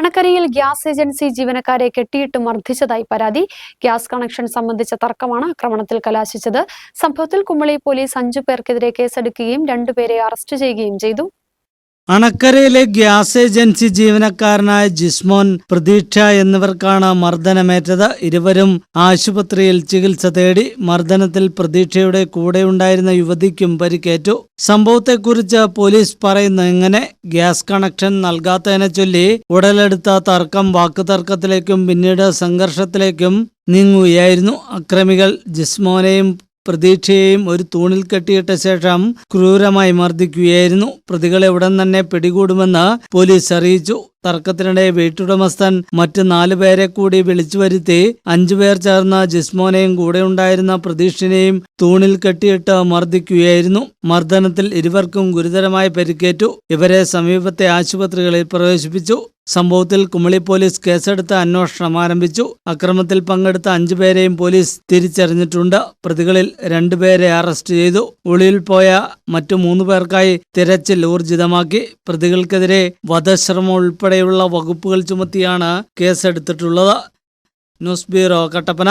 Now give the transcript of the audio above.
അണക്കരയിൽ gas agency ജീവനക്കാരെ കെട്ടിയിട്ട് മർദ്ദിച്ചതായി പരാതി. ഗ്യാസ് കണക്ഷൻ സംബന്ധിച്ച തർക്കമാണ് ആക്രമണത്തിൽ കലാശിച്ചത്. സംഭവത്തിൽ കുമളി പോലീസ് അഞ്ചു പേർക്കെതിരെ കേസെടുക്കുകയും രണ്ടുപേരെ അറസ്റ്റ് ചെയ്യുകയും ചെയ്തു. അണക്കരയിലെ ഗ്യാസ് ഏജൻസി ജീവനക്കാരനായ ജിസ്മോൻ പ്രതീക്ഷ എന്നിവർക്കാണ് മർദ്ദനമേറ്റത്. ഇരുവരും ആശുപത്രിയിൽ ചികിത്സ തേടി മർദ്ദനത്തിൽ പ്രതീക്ഷയുടെ കൂടെയുണ്ടായിരുന്ന യുവതിക്കും പരിക്കേറ്റു. സംഭവത്തെക്കുറിച്ച് പോലീസ് പറയുന്ന ഇങ്ങനെ ഗ്യാസ് കണക്ഷൻ നൽകാത്തതിനെ ചൊല്ലി ഉടലെടുത്ത തർക്കം വാക്കുതർക്കത്തിലേക്കും പിന്നീട് സംഘർഷത്തിലേക്കും നീങ്ങുകയായിരുന്നു അക്രമികൾ. ജിസ്മോനെയും പ്രതീക്ഷയെയും ഒരു തൂണിൽ കെട്ടിയിട്ട ശേഷം ക്രൂരമായി മർദ്ദിക്കുകയായിരുന്നു. പ്രതികളെ ഉടൻ തന്നെ പിടികൂടുമെന്ന് പോലീസ് അറിയിച്ചു. തർക്കത്തിനിടെ വീട്ടുടമസ്ഥൻ മറ്റ് നാലു പേരെ കൂടി വിളിച്ചു വരുത്തി അഞ്ചുപേർ ചേർന്ന ജിസ്മോനെയും കൂടെയുണ്ടായിരുന്ന പ്രതീക്ഷിനെയും തൂണിൽ കെട്ടിയിട്ട് മർദ്ദിക്കുകയായിരുന്നു. മർദ്ദനത്തിൽ ഇരുവർക്കും ഗുരുതരമായി പരിക്കേറ്റു. ഇവരെ സമീപത്തെ ആശുപത്രികളിൽ പ്രവേശിപ്പിച്ചു. സംഭവത്തിൽ കുമളി പോലീസ് കേസെടുത്ത് അന്വേഷണം ആരംഭിച്ചു. അക്രമത്തിൽ പങ്കെടുത്ത അഞ്ചുപേരെയും പോലീസ് തിരിച്ചറിഞ്ഞിട്ടുണ്ട്. പ്രതികളിൽ രണ്ടുപേരെ അറസ്റ്റ് ചെയ്തു. ഒളിയിൽ പോയ മറ്റു മൂന്ന് പേർക്കായി തിരച്ചിൽ ഊർജിതമാക്കി പ്രതികൾക്കെതിരെ വധശ്രമം ഉൾപ്പെടെയുള്ള വകുപ്പുകൾ ചുമത്തിയാണ് കേസെടുത്തിട്ടുള്ളത്. News bureau Kattappana.